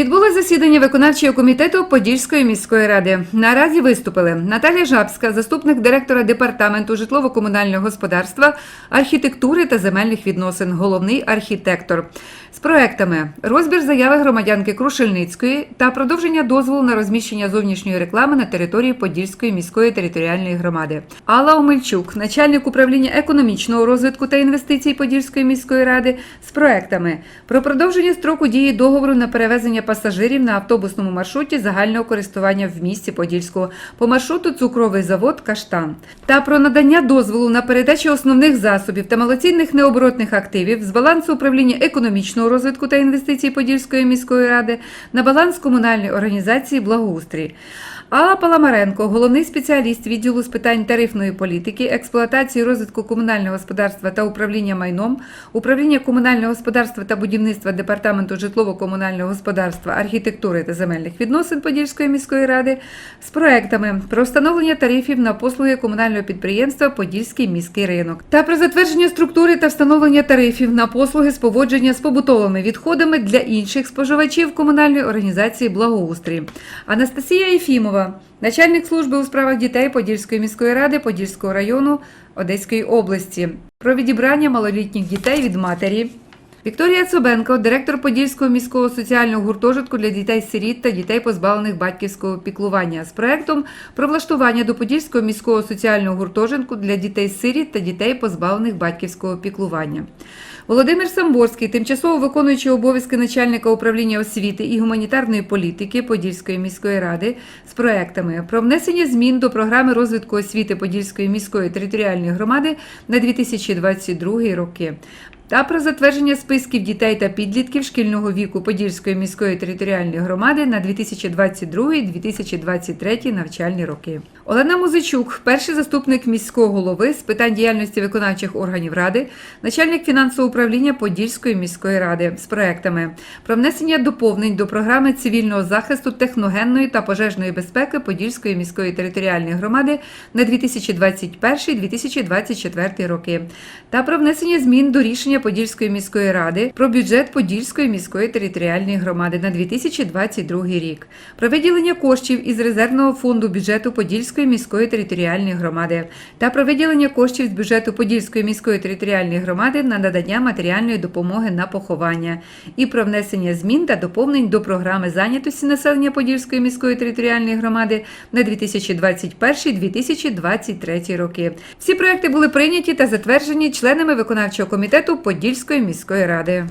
Відбулось засідання виконавчого комітету Подільської міської ради. Наразі виступили Наталія Жабська, заступник директора департаменту житлово-комунального господарства, архітектури та земельних відносин, головний архітектор. З проектами розбір заяви громадянки Крушельницької та продовження дозволу на розміщення зовнішньої реклами на території Подільської міської територіальної громади. Алла Омельчук, начальник управління економічного розвитку та інвестицій Подільської міської ради, з проектами про продовження строку дії договору на перевезення пасажирів на автобусному маршруті загального користування в місті Подільського по маршруту цукровий завод Каштан та про надання дозволу на передачу основних засобів та малоцінних необоротних активів з балансу управління економічного розвитку та інвестицій Подільської міської ради на баланс комунальної організації Благоустрій. Алла Паламаренко, головний спеціаліст відділу з питань тарифної політики, експлуатації розвитку комунального господарства та управління майном, управління комунального господарства та будівництва департаменту житлово-комунального господарства, архітектури та земельних відносин Подільської міської ради з проектами про встановлення тарифів на послуги комунального підприємства Подільський міський ринок та про затвердження структури та встановлення тарифів на послуги з поводження з побутовими відходами для інших споживачів комунальної організації Благоустрій. Анастасія Єфімова, начальник служби у справах дітей Подільської міської ради Подільського району Одеської області, про відібрання малолітніх дітей від матері. Вікторія Цобенко, директор Подільського міського соціального гуртожитку для дітей-сиріт та дітей, позбавлених батьківського піклування, з проектом про влаштування до Подільського міського соціального гуртожитку для дітей-сиріт та дітей, позбавлених батьківського піклування. Володимир Самборський, тимчасово виконуючий обов'язки начальника управління освіти і гуманітарної політики Подільської міської ради з проектами про внесення змін до програми розвитку освіти Подільської міської територіальної громади на 2022 роки. Та про затвердження списків дітей та підлітків шкільного віку Подільської міської територіальної громади на 2022-2023 навчальні роки. Олена Музичук, перший заступник міського голови з питань діяльності виконавчих органів ради, начальник фінансового управління Подільської міської ради з проектами про внесення доповнень до програми цивільного захисту техногенної та пожежної безпеки Подільської міської територіальної громади на 2021-2024 роки та про внесення змін до рішення Подільської міської ради про бюджет Подільської міської територіальної громади на 2022 рік, про виділення коштів із резервного фонду бюджету Подільської міської територіальної громади та про виділення коштів з бюджету Подільської міської територіальної громади на надання матеріальної допомоги на поховання і про внесення змін та доповнень до програми зайнятості населення Подільської міської територіальної громади на 2021-2023 роки. Всі проекти були прийняті та затверджені членами виконавчого комітету Подільської міської ради.